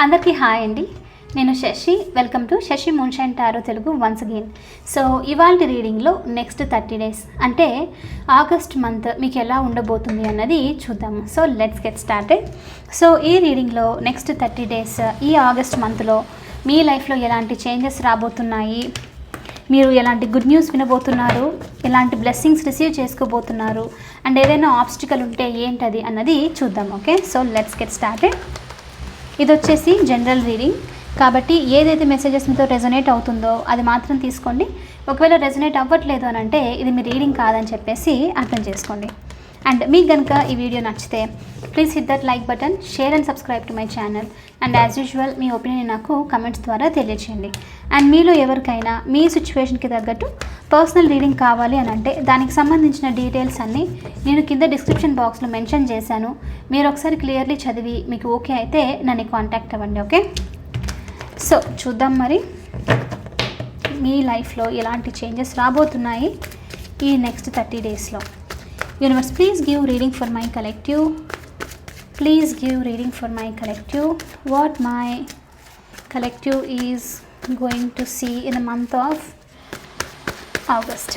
అందరికీ హాయ్ అండి. నేను Shashi. Welcome to Shashi Moonshine tarot Telugu once again. So ఇవాళ రీడింగ్లో నెక్స్ట్ థర్టీ డేస్ అంటే ఆగస్ట్ మంత్ మీకు ఎలా ఉండబోతుంది అన్నది చూద్దాము. So let's get started. So ఈ రీడింగ్లో నెక్స్ట్ థర్టీ డేస్ ఈ ఆగస్ట్ మంత్లో మీ లైఫ్లో ఎలాంటి చేంజెస్ రాబోతున్నాయి? మీరు ఎలాంటి గుడ్ న్యూస్ వినబోతున్నారు? ఎలాంటి బ్లెస్సింగ్స్ రిసీవ్ చేసుకోబోతున్నారు? అండ్ ఏదైనా ఆబ్స్టికల్ ఉంటే ఏంటది అన్నది చూద్దాం okay? So let's get started. ఇది వచ్చేసి జనరల్ రీడింగ్ కాబట్టి ఏదైతే మెసేజెస్ మీతో రెజొనేట్ అవుతుందో అది మాత్రం తీసుకోండి. ఒకవేళ రెజొనేట్ అవ్వట్లేదు అని అంటే ఇది మీ రీడింగ్ కాదని చెప్పేసి అర్థం చేసుకోండి. అండ్ మీకు కనుక ఈ వీడియో నచ్చితే please hit that like button share and subscribe to my channel and as usual me opinion నాకు కమెంట్స్ ద్వారా తెలియచేయండి. అండ్ మీలో ఎవరికైనా మీ సిచ్యువేషన్కి తగ్గట్టు పర్సనల్ రీడింగ్ కావాలి అని అంటే దానికి సంబంధించిన డీటెయిల్స్ అన్నీ నేను కింద డిస్క్రిప్షన్ బాక్స్లో మెన్షన్ చేశాను. మీరు ఒకసారి క్లియర్లీ చదివి మీకు ఓకే అయితే నన్ను కాంటాక్ట్ అవ్వండి ఓకే సో చూద్దాం మరి. మీ లైఫ్లో ఎలాంటి చేంజెస్ రాబోతున్నాయి ఈ నెక్స్ట్ థర్టీ డేస్లో Universe, please give reading for my collective. Please give reading for my collective. What my collective is going to see in the month of August.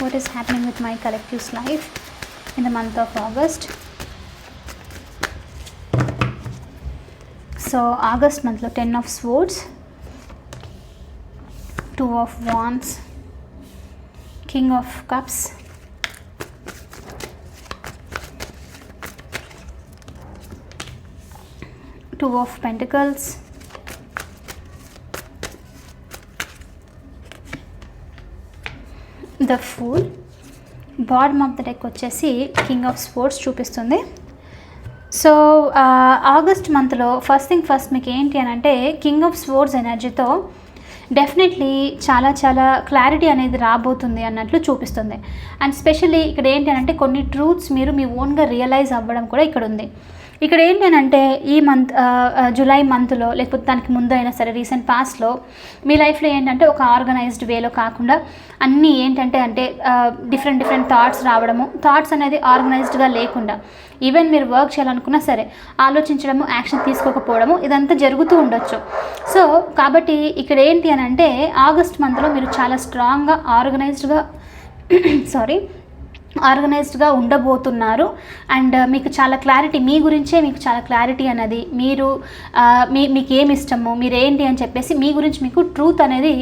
What is happening with my collective's life in the month of August? So, August month, 10 of Swords, 2 of Wands, King of Cups, two of pentacles the fool bottom of the deck వచ్చేసి king of sports చూపిస్తుంది. So August మంత్లో first thing first మీకు ఏంటి అని అంటే king of sports ఎనర్జీతో definitely చాలా చాలా క్లారిటీ అనేది రాబోతుంది అన్నట్లు చూపిస్తుంది. అండ్ స్పెషల్లీ ఇక్కడ ఏంటి అని అంటే కొన్ని ట్రూత్స్ మీరు మీ ఓన్గా రియలైజ్ అవ్వడం కూడా ఇక్కడ ఉంది. ఇక్కడ ఏంటి అని అంటే ఈ మంత్ జూలై మంత్లో లేకపోతే దానికి ముందు అయినా సరే రీసెంట్ పాస్ట్లో మీ లైఫ్లో ఏంటంటే ఒక ఆర్గనైజ్డ్ వేలో కాకుండా అన్నీ ఏంటంటే అంటే డిఫరెంట్ డిఫరెంట్ థాట్స్ రావడము థాట్స్ అనేది ఆర్గనైజ్డ్గా లేకుండా ఈవెన్ మీరు వర్క్ చేయాలనుకున్నా సరే ఆలోచించడము యాక్షన్ తీసుకోకపోవడము ఇదంతా జరుగుతూ ఉండొచ్చు. సో కాబట్టి ఇక్కడ ఏంటి అని అంటే ఆగస్ట్ మంత్లో మీరు చాలా స్ట్రాంగ్గా ఆర్గనైజ్డ్గా సారీ ఆర్గనైజ్డ్గా ఉండబోతున్నారు. అండ్ మీకు చాలా క్లారిటీ మీ గురించే మీకు చాలా క్లారిటీ అనేది మీరు మీ మీకు ఏమి ఇష్టము మీరు ఏంటి అని చెప్పేసి మీ గురించి మీకు ట్రూత్ అనేది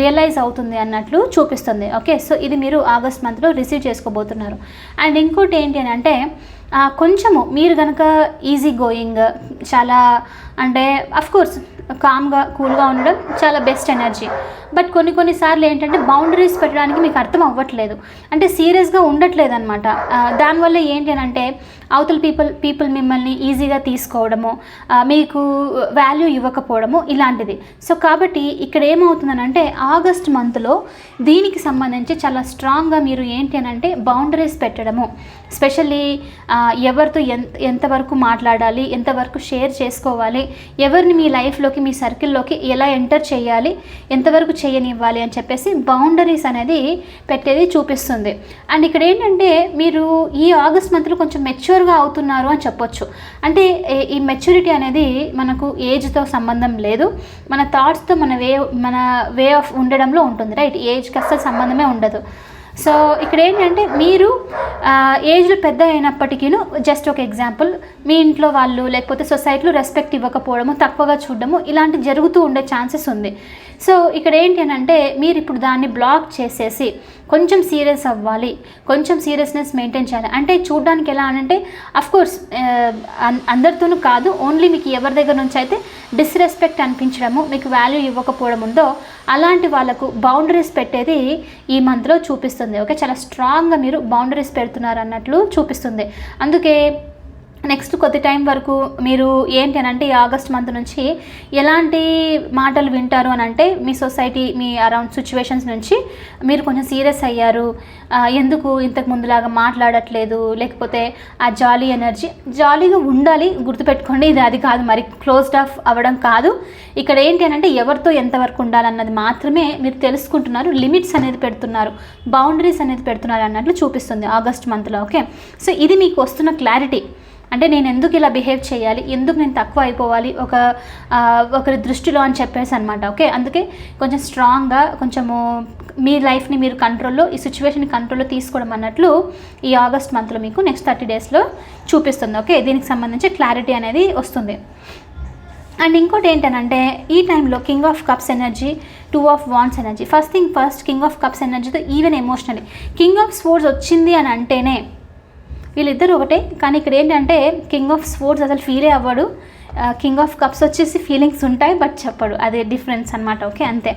రియలైజ్ అవుతుంది అన్నట్లు చూపిస్తుంది. ఓకే సో ఇది మీరు ఆగస్ట్ మంత్లో రిసీవ్ చేసుకోబోతున్నారు. అండ్ ఇంకోటి ఏంటి అని అంటే కొంచెము మీరు కనుక ఈజీ గోయింగ్ చాలా అంటే కోర్స్ కామ్గా కూల్గా ఉండడం చాలా బెస్ట్ ఎనర్జీ బట్ కొన్ని కొన్నిసార్లు ఏంటంటే బౌండరీస్ పెట్టడానికి మీకు అర్థం అవ్వట్లేదు. అంటే సీరియస్గా ఉండట్లేదు అనమాట దానివల్ల ఏంటి అని అంటే అవతల పీపుల్ పీపుల్ మిమ్మల్ని ఈజీగా తీసుకోవడము మీకు వాల్యూ ఇవ్వకపోవడము ఇలాంటిది. సో కాబట్టి ఇక్కడ ఏమవుతుందనంటే ఆగస్ట్ మంత్లో దీనికి సంబంధించి చాలా స్ట్రాంగ్గా మీరు ఏంటి అని అంటే బౌండరీస్ పెట్టడము. స్పెషల్లీ ఎవరితో ఎంత ఎంతవరకు మాట్లాడాలి ఎంతవరకు షేర్ చేసుకోవాలి ఎవరిని మీ లైఫ్లోకి మీ సర్కిల్లోకి ఎలా ఎంటర్ చేయాలి ఎంతవరకు చేయనివ్వాలి అని చెప్పేసి బౌండరీస్ అనేది పెట్టేది చూపిస్తుంది. అండ్ ఇక్కడ ఏంటంటే మీరు ఈ ఆగస్ట్ మంత్లో కొంచెం మెచ్యూర్గా అవుతున్నారు అని చెప్పొచ్చు. అంటే ఈ మెచ్యూరిటీ అనేది మనకు ఏజ్తో సంబంధం లేదు. మన థాట్స్తో మన వే మన వే ఆఫ్ ఉండడంలో ఉంటుంది రైట్ ఏజ్కి అస్సలు సంబంధమే ఉండదు. సో ఇక్కడ ఏంటంటే మీరు ఏజ్లో పెద్ద అయినప్పటికీ జస్ట్ ఒక ఎగ్జాంపుల్ మీ ఇంట్లో వాళ్ళు లేకపోతే సొసైటీలో రెస్పెక్ట్ ఇవ్వకపోవడము తక్కువగా చూడడము ఇలాంటి జరుగుతూ ఉండే ఛాన్సెస్ ఉంది. సో ఇక్కడ ఏంటి అని అంటే మీరు ఇప్పుడు దాన్ని బ్లాక్ చేసేసి కొంచెం సీరియస్ అవ్వాలి కొంచెం సీరియస్నెస్ మెయింటైన్ చేయాలి. అంటే చూడడానికి ఎలా అంటే కోర్స్ అందరితోనూ కాదు ఓన్లీ మీకు ఎవరి దగ్గర నుంచి అయితే డిస్రెస్పెక్ట్ అనిపించడము మీకు వాల్యూ ఇవ్వకపోవడం ఉందో అలాంటి వాళ్ళకు బౌండరీస్ పెట్టేది ఈ మంత్లో చూపిస్తుంది. ఓకే చాలా స్ట్రాంగ్గా మీరు బౌండరీస్ పెడుతున్నారు అన్నట్లు చూపిస్తుంది. అందుకే నెక్స్ట్ కొద్ది టైం వరకు మీరు ఏంటి అని అంటే ఈ ఆగస్ట్ మంత్ నుంచి ఎలాంటి మాటలు వింటారు అని అంటే మీ సొసైటీ మీ అరౌండ్ సిచ్యువేషన్స్ నుంచి మీరు కొంచెం సీరియస్ అయ్యారు. ఎందుకు ఇంతకు ముందులాగా మాట్లాడట్లేదు? లేకపోతే ఆ జాలీ ఎనర్జీ జాలీగా ఉండాలి గుర్తుపెట్టుకోండి. ఇది అది కాదు మరి క్లోజ్డ్ ఆఫ్ అవ్వడం కాదు. ఇక్కడ ఏంటి అని అంటే ఎవరితో ఎంతవరకు ఉండాలన్నది మాత్రమే మీరు తెలుసుకుంటున్నారు. లిమిట్స్ అనేది పెడుతున్నారు. బౌండరీస్ అనేది పెడుతున్నారు అన్నట్లు చూపిస్తుంది ఆగస్ట్ మంత్లో ఓకే సో ఇది మీకు వస్తున్న క్లారిటీ అంటే నేను ఎందుకు ఇలా బిహేవ్ చేయాలి? ఎందుకు నేను తక్కువ అయిపోవాలి? ఒక ఒకరి దృష్టిలో అని చెప్పేసి అనమాట ఓకే? అందుకే కొంచెం స్ట్రాంగ్గా కొంచెము మీ లైఫ్ని మీరు కంట్రోల్లో ఈ సిచ్యువేషన్ కంట్రోల్లో తీసుకోవడం అన్నట్లు ఈ ఆగస్ట్ మంత్లో మీకు నెక్స్ట్ థర్టీ డేస్లో చూపిస్తుంది. ఓకే? దీనికి సంబంధించి క్లారిటీ అనేది వస్తుంది. అండ్ ఇంకోటి ఏంటనంటే ఈ టైంలో king of cups energy two of wands energy. First thing first king of cups ఎనర్జీతో even emotionally. King of swords వచ్చింది అని అంటేనే వీళ్ళిద్దరు ఒకటే. కానీ ఇక్కడ ఏంటంటే కింగ్ ఆఫ్ స్పోర్ట్స్ అసలు ఫీలే అవ్వడు. కింగ్ ఆఫ్ కప్స్ వచ్చేసి ఫీలింగ్స్ ఉంటాయి బట్ చెప్పడు. అదే డిఫరెన్స్ అనమాట ఓకే అంతే.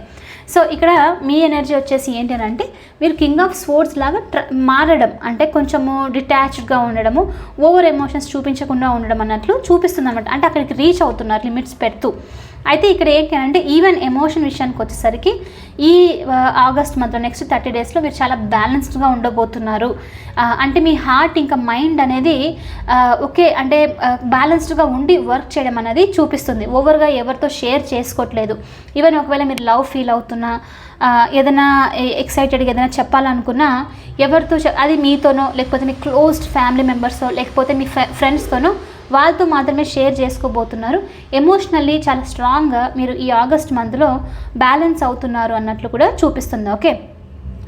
సో ఇక్కడ మీ ఎనర్జీ వచ్చేసి ఏంటి అని అంటే మీరు కింగ్ ఆఫ్ స్పోర్ట్స్ లాగా ట్ర మారడం. అంటే కొంచెము డిటాచ్డ్గా ఉండడము ఓవర్ ఎమోషన్స్ చూపించకుండా ఉండడం అన్నట్లు చూపిస్తుంది అనమాట అంటే అక్కడికి రీచ్ అవుతున్నారు లిమిట్స్ పెడుతూ. అయితే ఇక్కడ ఏంటి అంటే ఈవెన్ ఎమోషన్ విషయానికి వచ్చేసరికి ఈ ఆగస్ట్ మంత్లో నెక్స్ట్ థర్టీ డేస్లో మీరు చాలా బ్యాలెన్స్డ్గా ఉండబోతున్నారు. అంటే మీ హార్ట్ ఇంకా మైండ్ అనేది ఓకే అంటే బ్యాలెన్స్డ్గా ఉండి వర్క్ చేయడం అనేది చూపిస్తుంది. ఓవర్గా ఎవరితో షేర్ చేసుకోవట్లేదు. ఈవెన్ ఒకవేళ మీరు లవ్ ఫీల్ అవుతున్నా ఏదైనా ఎక్సైటెడ్గా ఏదైనా చెప్పాలనుకున్నా ఎవరితో అది మీతోనో లేకపోతే మీ క్లోజ్డ్ ఫ్యామిలీ మెంబర్స్తో లేకపోతే మీ ఫ్రెండ్స్తోనో వాళ్ళతో మాత్రమే షేర్ చేసుకోబోతున్నారు. ఎమోషనల్లీ చాలా స్ట్రాంగ్గా మీరు ఈ ఆగస్ట్ మంత్లో బ్యాలెన్స్ అవుతున్నారు అన్నట్లు కూడా చూపిస్తుంది. ఓకే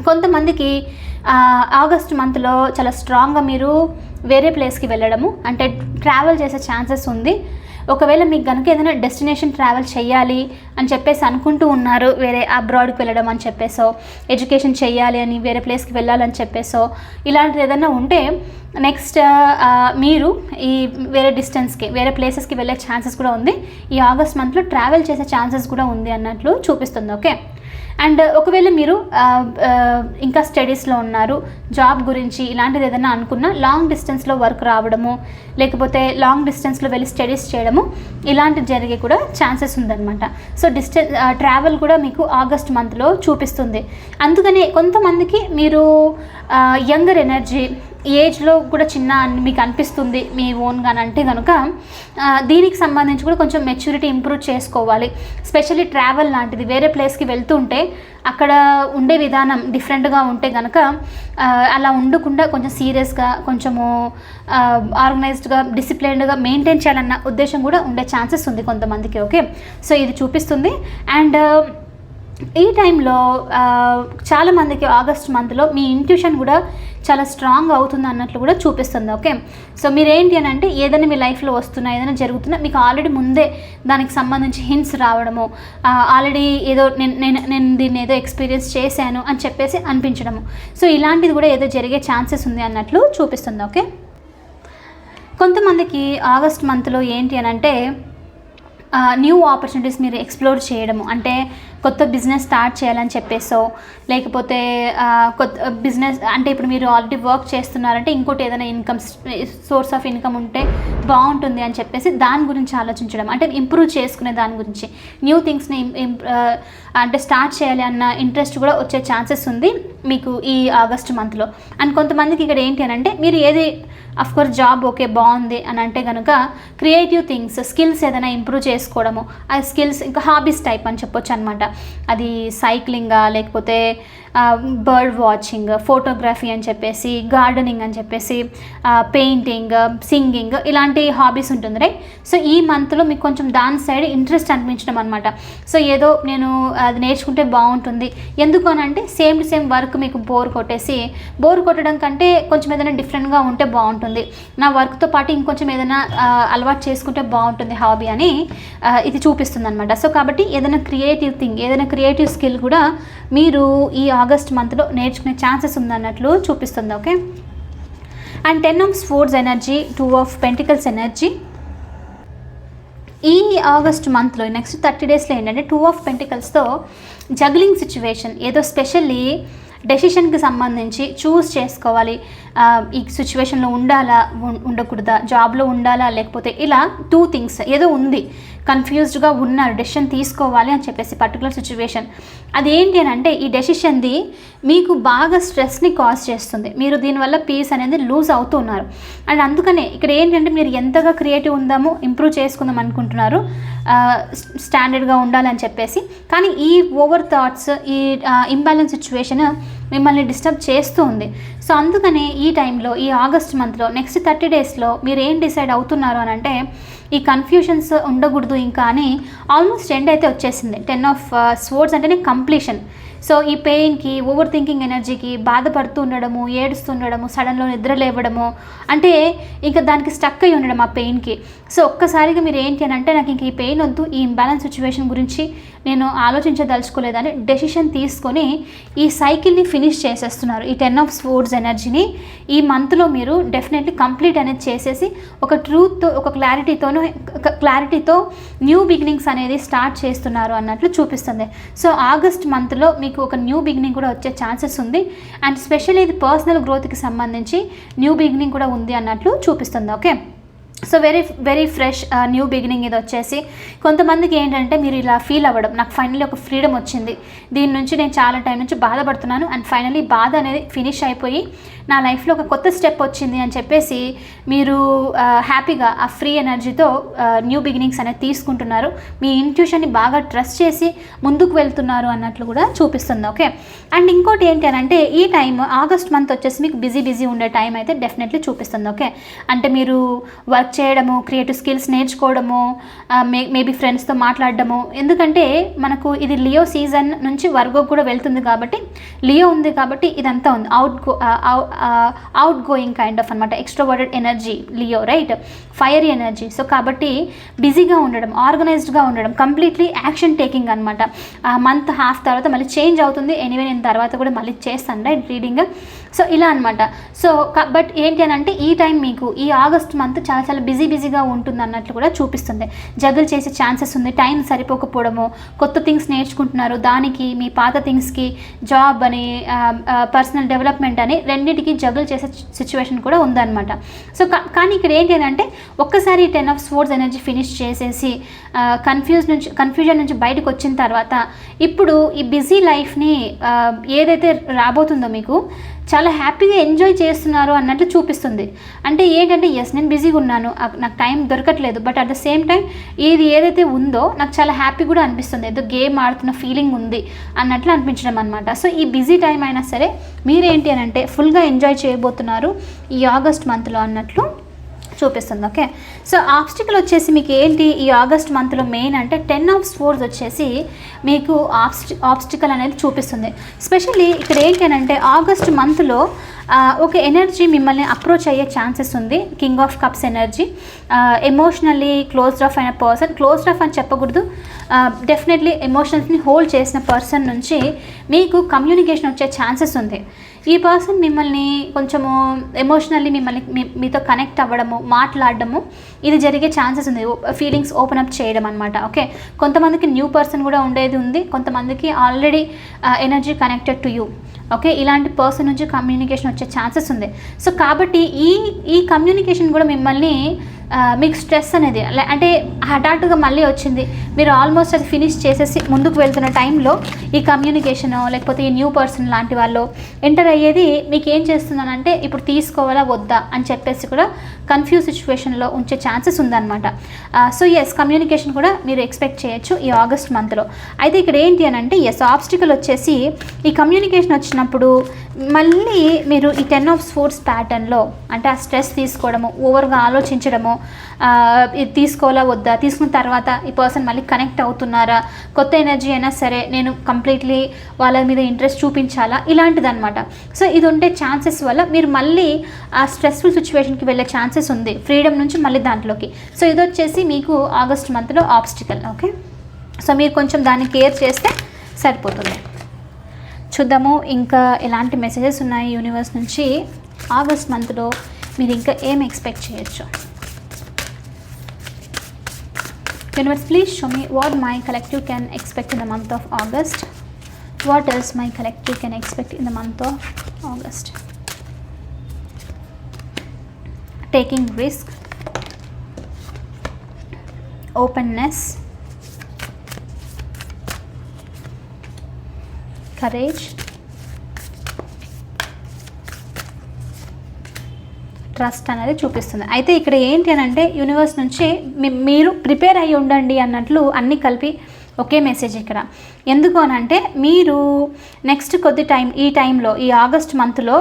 కొంతమందికి ఆగస్ట్ మంత్లో చాలా స్ట్రాంగ్గా మీరు వేరే ప్లేస్కి వెళ్ళడము అంటే ట్రావెల్ చేసే ఛాన్సెస్ ఉంది. ఒకవేళ మీకు కనుక ఏదైనా డెస్టినేషన్ ట్రావెల్ చేయాలి అని చెప్పేసి అనుకుంటూ ఉన్నారు వేరే అబ్రాడ్కి వెళ్ళడం అని చెప్పేసో ఎడ్యుకేషన్ చేయాలి అని వేరే ప్లేస్కి వెళ్ళాలని చెప్పేసో ఇలాంటిది ఏదైనా ఉంటే నెక్స్ట్ మీరు ఈ వేరే డిస్టెన్స్కి వేరే ప్లేసెస్కి వెళ్ళే ఛాన్సెస్ కూడా ఉంది. ఈ ఆగస్ట్ మంత్లో ట్రావెల్ చేసే ఛాన్సెస్ కూడా ఉంది అన్నట్లు చూపిస్తుంది ఓకే అండ్ ఒకవేళ మీరు ఇంకా స్టడీస్లో ఉన్నారు జాబ్ గురించి ఇలాంటిది ఏదైనా అనుకున్నా లాంగ్ డిస్టెన్స్లో వర్క్ రావడము లేకపోతే లాంగ్ డిస్టెన్స్లో వెళ్ళి స్టడీస్ చేయడము ఇలాంటివి జరిగే కూడా ఛాన్సెస్ ఉందన్నమాట. సో డిస్టెన్స్ ట్రావెల్ కూడా మీకు ఆగస్ట్ మంత్లో చూపిస్తుంది. అందుకని కొంతమందికి మీరు యంగర్ ఎనర్జీ ఏజ్లో కూడా చిన్న మీకు అనిపిస్తుంది మీ ఓన్గా అంటే కనుక దీనికి సంబంధించి కూడా కొంచెం మెచ్యూరిటీ ఇంప్రూవ్ చేసుకోవాలి. స్పెషల్లీ ట్రావెల్ లాంటిది వేరే ప్లేస్కి వెళ్తుంటే అక్కడ ఉండే విధానం డిఫరెంట్గా ఉంటే కనుక అలా ఉండకుండా కొంచెం సీరియస్గా కొంచెము ఆర్గనైజ్డ్గా డిసిప్లైన్డ్గా మెయింటైన్ చేయాలన్న ఉద్దేశం కూడా ఉండే ఛాన్సెస్ ఉంది కొంతమందికి ఓకే? సో ఇది చూపిస్తుంది. అండ్ ఈ టైంలో చాలామందికి ఆగస్ట్ మంత్లో మీ ఇంట్యూషన్ కూడా చాలా స్ట్రాంగ్ అవుతుంది అన్నట్లు కూడా చూపిస్తుంది ఓకే సో మీరేంటి అని అంటే ఏదైనా మీ లైఫ్లో వస్తున్నా ఏదైనా జరుగుతున్నా మీకు ఆల్రెడీ ముందే దానికి సంబంధించి హింట్స్ రావడము ఆల్రెడీ ఏదో నేను నేను నేను దీన్ని ఏదో ఎక్స్పీరియన్స్ చేశాను అని చెప్పేసి అనిపించడము. సో ఇలాంటిది కూడా ఏదో జరిగే ఛాన్సెస్ ఉంది అన్నట్లు చూపిస్తుంది ఓకే కొంతమందికి ఆగస్ట్ మంత్లో ఏంటి అని అంటే న్యూ ఆపర్చునిటీస్ మీరు ఎక్స్ప్లోర్ చేయడము అంటే కొత్త బిజినెస్ స్టార్ట్ చేయాలని చెప్పేసో లేకపోతే కొత్త బిజినెస్ అంటే ఇప్పుడు మీరు ఆల్రెడీ వర్క్ చేస్తున్నారంటే ఇంకోటి ఏదైనా ఇన్కమ్ సోర్స్ ఆఫ్ ఇన్కమ్ ఉంటే బాగుంటుంది అని చెప్పేసి దాని గురించి ఆలోచించడం. అంటే ఇంప్రూవ్ చేసుకునే దాని గురించి. న్యూ థింగ్స్ని అంటే స్టార్ట్ చేయాలి అన్న ఇంట్రెస్ట్ కూడా వచ్చే ఛాన్సెస్ ఉంది మీకు ఈ ఆగస్ట్ మంత్లో. అండ్ కొంతమందికి ఇక్కడ ఏంటి అని అంటే మీరు ఏది అఫ్ కోర్స్ జాబ్ ఓకే బాగుంది అని అంటే కనుక క్రియేటివ్ థింగ్స్ స్కిల్స్ ఏదైనా ఇంప్రూవ్ చేసుకోవడము ఆ స్కిల్స్ ఇంకా హాబీస్ టైప్ అని చెప్పొచ్చు అనమాట అది సైక్లింగా లేకపోతే బర్డ్ వాచింగ్ ఫోటోగ్రఫీ అని చెప్పేసి గార్డెనింగ్ అని చెప్పేసి పెయింటింగ్ సింగింగ్ ఇలాంటి హాబీస్ ఉంటుంది రైట్ సో ఈ మంత్లో మీకు కొంచెం దాని సైడ్ ఇంట్రెస్ట్ అనిపించడం అనమాట సో ఏదో నేను అది నేర్చుకుంటే బాగుంటుంది. ఎందుకు అని అంటే సేమ్ టు సేమ్ వర్క్ మీకు బోర్ కొట్టేసి బోర్ కొట్టడం కంటే కొంచెం ఏదైనా డిఫరెంట్గా ఉంటే బాగుంటుంది. నా వర్క్తో పాటు ఇంకొంచెం ఏదైనా అలవాటు చేసుకుంటే బాగుంటుంది హాబీ అని ఇది చూపిస్తుంది అనమాట సో కాబట్టి ఏదైనా క్రియేటివ్ థింగ్ ఏదైనా క్రియేటివ్ స్కిల్ కూడా మీరు ఈ ఆగస్ట్ మంత్లో నేర్చుకునే ఛాన్సెస్ ఉందన్నట్లు చూపిస్తుంది okay and ten of swords energy two of pentacles energy ఈ ఆగస్ట్ మంత్లో నెక్స్ట్ థర్టీ డేస్లో ఏంటంటే టూ ఆఫ్ పెంటికల్స్తో జగ్లింగ్ సిచ్యువేషన్ ఏదో స్పెషల్లీ డెసిషన్కి సంబంధించి చూస్ చేసుకోవాలి. ఈ సిచ్యువేషన్లో ఉండాలా ఉండకూడదా జాబ్లో ఉండాలా లేకపోతే ఇలా టూ థింగ్స్ ఏదో ఉంది. కన్ఫ్యూజ్డ్గా ఉన్నారు డెసిషన్ తీసుకోవాలి అని చెప్పేసి పర్టికులర్ సిచ్యువేషన్ అదేంటి అని అంటే ఈ డెసిషన్ది మీకు బాగా స్ట్రెస్ని కాజ్ చేస్తుంది. మీరు దీనివల్ల పీస్ అనేది లూజ్ అవుతున్నారు అండ్ అందుకనే ఇక్కడ ఏంటంటే మీరు ఎంతగా క్రియేటివ్ ఉందామో ఇంప్రూవ్ చేసుకుందాం అనుకుంటున్నారు. స్టాండర్డ్గా ఉండాలని చెప్పేసి. కానీ ఈ ఓవర్ థాట్స్ ఈ ఇంబ్యాలెన్స్ సిచ్యువేషన్ మిమ్మల్ని డిస్టర్బ్ చేస్తూ ఉంది. సో అందుకనే ఈ టైంలో ఈ ఆగస్ట్ మంత్లో నెక్స్ట్ థర్టీ డేస్లో మీరు ఏం డిసైడ్ అవుతున్నారు అని అంటే ఈ కన్ఫ్యూషన్స్ ఉండకూడదు ఇంకా అని ఆల్మోస్ట్ ఎండ్ అయితే వచ్చేసింది. టెన్ ఆఫ్ స్పోర్ట్స్ అంటేనే కంప్లీషన్ సో ఈ పెయిన్కి ఓవర్ థింకింగ్ ఎనర్జీకి బాధపడుతూ ఉండడము ఏడుస్తుండడము సడన్లో నిద్ర లేవడము అంటే ఇంకా దానికి స్టక్ అయి ఉండడం ఆ పెయిన్కి సో ఒక్కసారిగా మీరు ఏంటి అని అంటే నాకు ఇంక ఈ పెయిన్ వద్దు ఈ ఇంబ్యాలెన్స్ సిచ్యువేషన్ గురించి నేను ఆలోచించదలుచుకోలేదని డెసిషన్ తీసుకొని ఈ సైకిల్ని ఫినిష్ చేసేస్తున్నారు. ఈ టెన్ ఆఫ్ స్పోర్ట్స్ ఎనర్జీని ఈ మంత్లో మీరు డెఫినెట్లీ కంప్లీట్ అనేది చేసేసి ఒక ట్రూత్తో ఒక క్లారిటీతోనూ క్లారిటీతో న్యూ బిగినింగ్స్ అనేది స్టార్ట్ చేస్తున్నారు అన్నట్లు చూపిస్తుంది. సో ఆగస్ట్ మంత్లో మీ మీకు ఒక న్యూ బిగినింగ్ కూడా వచ్చే ఛాన్సెస్ ఉంది. అండ్ స్పెషల్లీ ఇది పర్సనల్ గ్రోత్కి సంబంధించి న్యూ బిగినింగ్ కూడా ఉంది అన్నట్లు చూపిస్తుంది. Okay so very very fresh new beginning ఇది వచ్చేసి కొంతమందికి ఏంటంటే మీరు ఇలా ఫీల్ అవ్వడం నాకు ఫైనల్లీ ఒక ఫ్రీడమ్ వచ్చింది. దీని నుంచి నేను చాలా టైం నుంచి బాధపడుతున్నాను అండ్ ఫైనలీ బాధ అనేది ఫినిష్ అయిపోయి నా లైఫ్లో ఒక కొత్త స్టెప్ వచ్చింది అని చెప్పేసి మీరు uh, హ్యాపీగా ఆ ఫ్రీ ఎనర్జీతో న్యూ బిగినింగ్స్ అనేది తీసుకుంటున్నారు. మీ ఇంట్యూషన్ని బాగా ట్రస్ట్ చేసి ముందుకు వెళ్తున్నారు అన్నట్లు కూడా చూపిస్తుంది ఓకే అండ్ ఇంకోటి ఏంటి అని అంటే ఈ టైం ఆగస్ట్ మంత్ వచ్చేసి మీకు బిజీ బిజీ ఉండే టైం అయితే డెఫినెట్లీ చూపిస్తుంది ఓకే అంటే మీరు వర్క్ చేయడము క్రియేటివ్ స్కిల్స్ నేర్చుకోవడము మే మేబీ ఫ్రెండ్స్తో మాట్లాడడము. ఎందుకంటే మనకు ఇది లియో సీజన్ నుంచి వర్గో కూడా వెళ్తుంది కాబట్టి లియో ఉంది కాబట్టి ఇదంతా ఉంది. Out go out going kind of అనమాట extroverted energy Leo right fire energy so కాబట్టి బిజీగా ఉండడం ఆర్గనైజ్డ్గా ఉండడం కంప్లీట్లీ యాక్షన్ టేకింగ్ అనమాట మంత్ హాఫ్ తర్వాత మళ్ళీ చేంజ్ అవుతుంది. ఎనీవే నేను తర్వాత కూడా మళ్ళీ చేస్తాను రైట్ రీడింగ్ సో ఇలా అనమాట సో బట్ ఏంటి అని అంటే ఈ టైం మీకు ఈ ఆగస్ట్ మంత్ చాలా చాలా బిజీ బిజీగా ఉంటుంది అన్నట్లు కూడా చూపిస్తుంది. జగల్ చేసే ఛాన్సెస్ ఉంది టైం సరిపోకపోవడము కొత్త థింగ్స్ నేర్చుకుంటున్నారు దానికి మీ పాత థింగ్స్కి జాబ్ అని పర్సనల్ డెవలప్మెంట్ అని రెండింటికి జగల్ చేసే సిచ్యువేషన్ కూడా ఉందన్నమాట. సో కానీ ఇక్కడ ఏంటి అని అంటే ఒక్కసారి ten of swords energy finish చేసేసి కన్ఫ్యూజ్ నుంచి కన్ఫ్యూజన్ నుంచి బయటకు వచ్చిన తర్వాత ఇప్పుడు ఈ బిజీ లైఫ్ని ఏదైతే రాబోతుందో మీకు చాలా హ్యాపీగా ఎంజాయ్ చేస్తున్నారు అన్నట్లు చూపిస్తుంది. అంటే ఏంటంటే ఎస్ నేను బిజీగా ఉన్నాను నాకు టైం దొరకట్లేదు but at the same time ఇది ఏదైతే ఉందో నాకు చాలా హ్యాపీ కూడా అనిపిస్తుంది. ఏదో గేమ్ ఆడుతున్న ఫీలింగ్ ఉంది అన్నట్లు అనిపించడం అనమాట సో ఈ బిజీ టైం అయినా సరే మీరేంటి అని అంటే ఫుల్గా ఎంజాయ్ చేయబోతున్నారు ఈ ఆగస్ట్ మంత్లో అన్నట్లు చూపిస్తుంది ఓకే? సో ఆబ్స్టికల్ వచ్చేసి మీకు ఏంటి? ఈ ఆగస్ట్ మంత్లో మెయిన్ అంటే టెన్ ఆఫ్ స్పోర్ట్స్ వచ్చేసి మీకు ఆబ్స్టి ఆబ్స్టికల్ అనేది చూపిస్తుంది. స్పెషల్లీ ఇక్కడ ఏంటి అని అంటే ఆగస్ట్ మంత్లో ఒక ఎనర్జీ మిమ్మల్ని అప్రోచ్ అయ్యే ఛాన్సెస్ ఉంది. King of cups energy. Emotionally closed off అయిన పర్సన్ క్లోజ్డ్ ఆఫ్ అని చెప్పకూడదు. డెఫినెట్లీ ఎమోషనల్స్ని హోల్డ్ చేసిన పర్సన్ నుంచి మీకు కమ్యూనికేషన్ వచ్చే ఛాన్సెస్ ఉంది. ఈ పర్సన్ మిమ్మల్ని కొంచెము ఎమోషనల్లీ మిమ్మల్ని మీతో కనెక్ట్ అవ్వడము మాట్లాడడము ఇది జరిగే ఛాన్సెస్ ఉంది. ఫీలింగ్స్ ఓపెన్ అప్ చేయడం అనమాట ఓకే కొంతమందికి న్యూ పర్సన్ కూడా ఉండేది ఉంది. కొంతమందికి already energy connected to you okay ఇలాంటి పర్సన్ నుంచి కమ్యూనికేషన్ వచ్చే ఛాన్సెస్ ఉంది. సో కాబట్టి ఈ ఈ కమ్యూనికేషన్ కూడా మిమ్మల్ని మీకు స్ట్రెస్ అనేది అంటే హఠాత్తుగా మళ్ళీ వచ్చింది. మీరు ఆల్మోస్ట్ అది ఫినిష్ చేసేసి ముందుకు వెళ్తున్న టైంలో ఈ కమ్యూనికేషన్ లేకపోతే ఈ న్యూ పర్సన్ లాంటి వాళ్ళు ఎంటర్ అయ్యేది మీకు ఏం చేస్తుందనంటే ఇప్పుడు తీసుకోవాలా వద్దా అని చెప్పేసి కూడా కన్ఫ్యూజ్ సిచ్యువేషన్లో ఉంచే ఛాన్సెస్ ఉందన్నమాట. సో ఎస్ కమ్యూనికేషన్ కూడా మీరు ఎక్స్పెక్ట్ చేయొచ్చు ఈ ఆగస్ట్ మంత్లో అయితే ఇక్కడ ఏంటి అని అంటే ఎస్ ఆబ్స్టికల్ వచ్చేసి ఈ కమ్యూనికేషన్ వచ్చిన వచ్చినప్పుడు మళ్ళీ మీరు ఈ టెన్ ఆఫ్ స్పోర్ట్స్ ప్యాటర్న్లో అంటే ఆ స్ట్రెస్ తీసుకోవడము ఓవర్గా ఆలోచించడము ఇది తీసుకోవాలా వద్దా? తీసుకున్న తర్వాత ఈ పర్సన్ మళ్ళీ కనెక్ట్ అవుతున్నారా? కొత్త ఎనర్జీ అయినా సరే నేను కంప్లీట్లీ వాళ్ళ మీద ఇంట్రెస్ట్ చూపించాలా? ఇలాంటిదన్నమాట. సో ఇది ఉండే ఛాన్సెస్ వల్ల మీరు మళ్ళీ ఆ స్ట్రెస్ఫుల్ సిచ్యువేషన్కి వెళ్ళే ఛాన్సెస్ ఉంది. ఫ్రీడమ్ నుంచి మళ్ళీ దాంట్లోకి. సో ఇది వచ్చేసి మీకు ఆగస్ట్ మంత్లో ఆబ్స్టికల్ ఓకే? సో మీరు కొంచెం దాన్ని కేర్ చేస్తే సరిపోతుంది. చూద్దాము. ఇంకా ఎలాంటి మెసేజెస్ ఉన్నాయి యూనివర్స్ నుంచి? ఆగస్ట్ మంత్లో మీరు ఇంకా ఏం ఎక్స్పెక్ట్ చేయొచ్చు? Universe please show me what my collective can expect in the month of August what else my collective can expect in the month of August taking risk openness. Courage trust అనేది చూపిస్తుంది. అయితే ఇక్కడ ఏంటి అని అంటే universe నుంచి మీరు prepare అయ్యి ఉండండి అన్నట్లు అన్నీ కలిపి ఒకే మెసేజ్ ఇక్కడ. ఎందుకు అని అంటే మీరు నెక్స్ట్ కొద్ది టైం ఈ టైంలో ఈ ఆగస్ట్ మంత్లో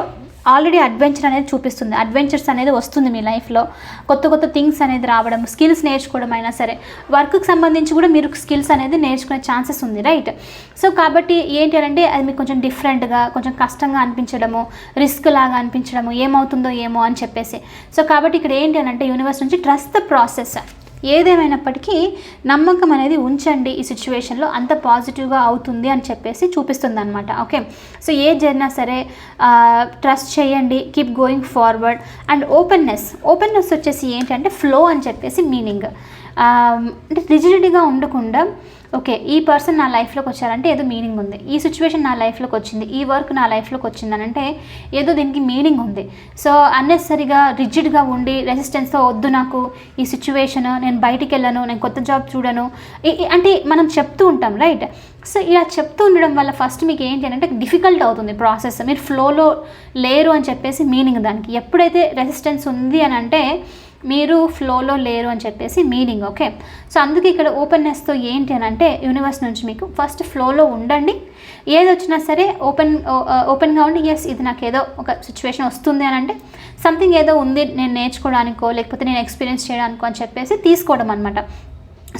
ఆల్రెడీ అడ్వెంచర్ అనేది చూపిస్తుంది. అడ్వెంచర్స్ అనేది వస్తుంది మీ లైఫ్లో కొత్త కొత్త థింగ్స్ అనేది రావడం స్కిల్స్ నేర్చుకోవడం అయినా సరే. వర్క్కి సంబంధించి కూడా మీరు స్కిల్స్ అనేది నేర్చుకునే ఛాన్సెస్ ఉంది రైట్ సో కాబట్టి ఏంటి అంటే అది మీకు కొంచెం డిఫరెంట్గా కొంచెం కష్టంగా అనిపించడము రిస్క్ లాగా అనిపించడము ఏమవుతుందో ఏమో అని చెప్పేసి. సో కాబట్టి ఇక్కడ ఏంటి అని అంటే యూనివర్స్ నుంచి ట్రస్ట్ ద ప్రాసెస్ ఏదేమైనప్పటికీ నమ్మకం అనేది ఉంచండి ఈ సిచ్యువేషన్లో అంత పాజిటివ్గా అవుతుంది అని చెప్పేసి చూపిస్తుంది అనమాట ఓకే సో ఏ జరిగినా సరే ట్రస్ట్ చేయండి keep going forward and openness openness వచ్చేసి ఏంటంటే ఫ్లో అని చెప్పేసి మీనింగ్ అంటే రిజిడిటీగా ఉండకుండా ఓకే ఈ పర్సన్ నా లైఫ్లోకి వచ్చారంటే ఏదో మీనింగ్ ఉంది. ఈ సిచ్యువేషన్ నా లైఫ్లోకి వచ్చింది. ఈ వర్క్ నా లైఫ్లోకి వచ్చింది అని అంటే ఏదో దీనికి మీనింగ్ ఉంది. సో అన్నెసరిగా రిజిడ్గా ఉండి రెసిస్టెన్స్తో వద్దు నాకు ఈ సిచ్యువేషన్ నేను బయటికి వెళ్ళను నేను కొత్త జాబ్ చూడను. ఈ- అంటే మనం చెప్తూ ఉంటాం రైట్? సో ఇలా చెప్తూ ఉండడం వల్ల ఫస్ట్ మీకు ఏంటి అంటే డిఫికల్ట్ అవుతుంది ప్రాసెస్. మీరు ఫ్లోలో లేరు అని చెప్పేసి మీనింగ్ దానికి. ఎప్పుడైతే రెసిస్టెన్స్ ఉంది అని అంటే మీరు ఫ్లోలో లేరు అని చెప్పేసి మీనింగ్ ఓకే సో అందుకే ఇక్కడ ఓపెన్నెస్తో ఏంటి అని అంటే యూనివర్స్ నుంచి మీకు ఫస్ట్ ఫ్లోలో ఉండండి. ఏది వచ్చినా సరే ఓపెన్ ఓపెన్గా uh, uh, ఉండి ఎస్ ఇది నాకు ఏదో ఒక సిచ్యువేషన్ వస్తుంది అని అంటే సంథింగ్ ఏదో ఉంది నేను నేర్చుకోవడానికో లేకపోతే నేను ఎక్స్పీరియన్స్ చేయడానికో అని చెప్పేసి తీసుకోవడం అనమాట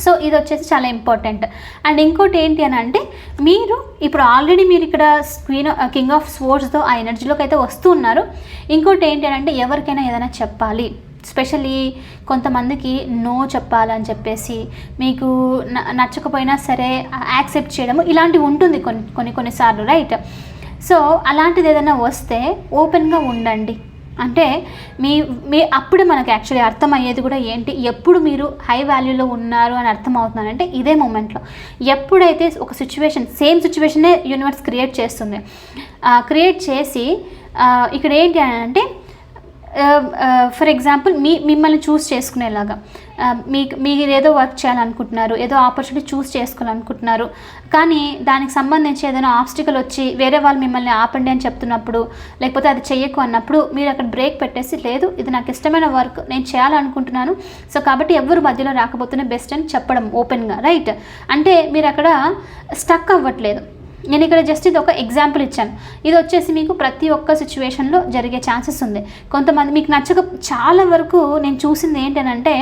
సో ఇది వచ్చేసి చాలా ఇంపార్టెంట్ అండ్ ఇంకోటి ఏంటి అని అంటే మీరు ఇప్పుడు ఆల్రెడీ మీరు ఇక్కడ స్క్రీన్ కింగ్ ఆఫ్ స్పోర్ట్స్తో ఆ ఎనర్జీలోకి అయితే వస్తున్నారు ఇంకోటి ఏంటి అని అంటే ఎవరికైనా ఏదైనా చెప్పాలి. స్పెషల్లీ కొంతమందికి నో చెప్పాలని చెప్పేసి మీకు న- నచ్చకపోయినా సరే యాక్సెప్ట్ చేయడము ఇలాంటివి ఉంటుంది కొన్ని కొన్ని కొన్నిసార్లు రైట్? సో అలాంటిది ఏదైనా వస్తే ఓపెన్గా ఉండండి. అంటే మీ మీ అప్పుడు మనకు యాక్చువల్లీ అర్థమయ్యేది కూడా ఏంటి? ఎప్పుడు మీరు హై వాల్యూలో ఉన్నారు అని అర్థమవుతున్నారంటే ఇదే మూమెంట్లో. ఎప్పుడైతే ఒక సిచ్యువేషన్ సేమ్ సిచ్యువేషనే యూనివర్స్ క్రియేట్ చేస్తుంది. క్రియేట్ చేసి ఇక్కడ ఏంటి అని అంటే Uh, uh, ఫర్ ఎగ్జాంపుల్ మీ మిమ్మల్ని చూస్ చేసుకునేలాగా uh, మీకు మీరు ఏదో వర్క్ చేయాలనుకుంటున్నారు ఏదో ఆపర్చునిటీ చూస్ చేసుకోవాలనుకుంటున్నారు కానీ దానికి సంబంధించి ఏదైనా ఆబ్స్టికల్ వచ్చి వేరే వాళ్ళు మిమ్మల్ని ఆపండి అని చెప్తున్నప్పుడు లేకపోతే అది చెయ్యకు అన్నప్పుడు మీరు అక్కడ బ్రేక్ పెట్టేసి లేదు ఇది నాకు ఇష్టమైన వర్క్ నేను చేయాలనుకుంటున్నాను సో కాబట్టి ఎవరు మధ్యలో రాకపోతేనే బెస్ట్ అని చెప్పడం ఓపెన్గా రైట్ అంటే మీరు అక్కడ స్టక్ అవ్వట్లేదు. నేను ఇక్కడ జస్ట్ ఇది ఒక ఎగ్జాంపుల్ ఇచ్చాను. ఇది వచ్చేసి మీకు ప్రతి ఒక్క సిచ్యువేషన్లో జరిగే ఛాన్సెస్ ఉంది. కొంతమంది మీకు నచ్చక చాలా వరకు నేను చూసింది ఏంటనంటే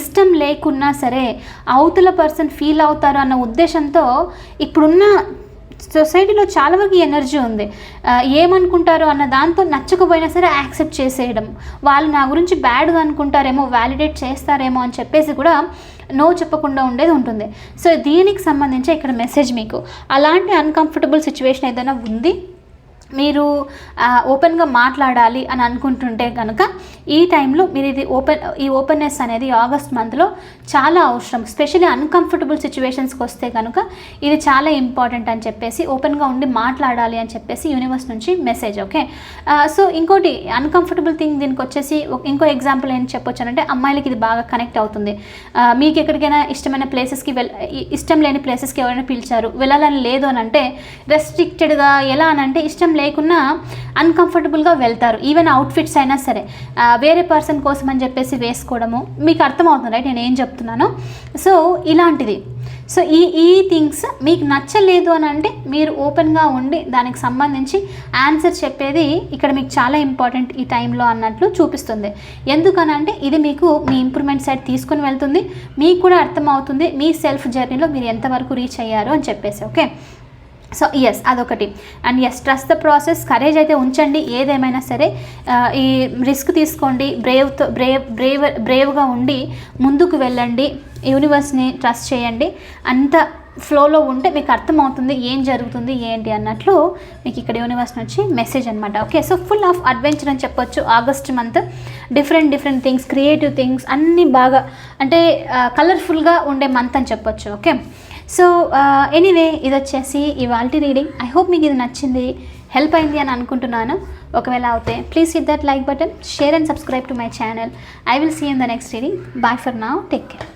ఇష్టం లేకున్నా సరే అవతల పర్సన్ ఫీల్ అవుతారు అన్న ఉద్దేశంతో ఇప్పుడున్న సొసైటీలో చాలా వరకు ఎనర్జీ ఉంది. ఏమనుకుంటారు ఏమనుకుంటారో అన్న దాంతో నచ్చకపోయినా సరే యాక్సెప్ట్ చేసేయడం. వాళ్ళు నా గురించి బ్యాడ్గా అనుకుంటారేమో వ్యాలిడేట్ చేస్తారేమో అని చెప్పేసి కూడా నో చెప్పకుండా ఉండేది ఉంటుంది. సో దీనికి సంబంధించి ఇక్కడ మెసేజ్ మీకు. అలాంటి అన్కంఫర్టబుల్ సిచ్యువేషన్ ఏదైనా ఉంది? మీరు ఓపెన్గా మాట్లాడాలి అని అనుకుంటుంటే కనుక ఈ టైంలో మీరు ఇది ఓపెన్ ఈ ఓపెన్నెస్ అనేది ఆగస్ట్ మంత్లో చాలా అవసరం. స్పెషల్లీ అన్కంఫర్టబుల్ సిచ్యువేషన్స్కి వస్తే కనుక ఇది చాలా ఇంపార్టెంట్ అని చెప్పేసి ఓపెన్గా ఉండి మాట్లాడాలి అని చెప్పేసి యూనివర్స్ నుంచి మెసేజ్ ఓకే సో ఇంకోటి అన్కంఫర్టబుల్ థింగ్ దీనికి వచ్చేసి ఇంకో ఎగ్జాంపుల్ ఏం చెప్పొచ్చానంటే అమ్మాయిలకి ఇది బాగా కనెక్ట్ అవుతుంది. మీకు ఎక్కడికైనా ఇష్టమైన ప్లేసెస్కి వెళ్ ఇష్టం లేని ప్లేసెస్కి ఎవరైనా పిలిచారు వెళ్ళాలని లేదు అని అంటే రెస్ట్రిక్టెడ్గా ఎలా అని అంటే ఇష్టం లేకున్నా అన్కంఫర్టబుల్గా వెళ్తారు. ఈవెన్ అవుట్ఫిట్స్ అయినా సరే. వేరే పర్సన్ కోసం అని చెప్పేసి వేసుకోవడము మీకు అర్థమవుతుంది రైట్ నేను ఏం చెప్తున్నాను? సో ఇలాంటిది. సో ఈ ఈ థింగ్స్ మీకు నచ్చలేదు అని అంటే మీరు ఓపెన్గా ఉండి దానికి సంబంధించి ఆన్సర్ చెప్పేది ఇక్కడ మీకు చాలా ఇంపార్టెంట్ ఈ టైంలో అన్నట్లు చూపిస్తుంది. ఎందుకనంటే ఇది మీకు మీ ఇంప్రూవ్మెంట్ సైడ్ తీసుకుని వెళ్తుంది. మీకు కూడా అర్థమవుతుంది మీ సెల్ఫ్ జర్నీలో మీరు ఎంతవరకు రీచ్ అయ్యారు అని చెప్పేసి ఓకే సో ఎస్ అదొకటి. And yes trust the process courage అయితే ఉంచండి ఏదేమైనా సరే. ఈ రిస్క్ తీసుకోండి బ్రేవ్తో బ్రేవ్ బ్రేవ్ బ్రేవ్గా ఉండి ముందుకు వెళ్ళండి. యూనివర్స్ని ట్రస్ట్ చేయండి. అంత ఫ్లోలో ఉంటే మీకు అర్థమవుతుంది ఏం జరుగుతుంది ఏంటి అన్నట్లు మీకు ఇక్కడ యూనివర్స్ నుంచి మెసేజ్ అనమాట okay so full of adventure అని చెప్పొచ్చు. August month different different things creative things అన్నీ బాగా అంటే కలర్ఫుల్గా ఉండే మంత్ అని చెప్పొచ్చు. ఓకే సో ఎనీవే ఇది వచ్చేసి ఇవాళ రీడింగ్. ఐ హోప్ మీకు ఇది నచ్చింది. హెల్ప్ అయింది అని అనుకుంటున్నాను. ఒకవేళ అవుతే please hit that like button share and subscribe to my channel I will see in the next reading bye for now take care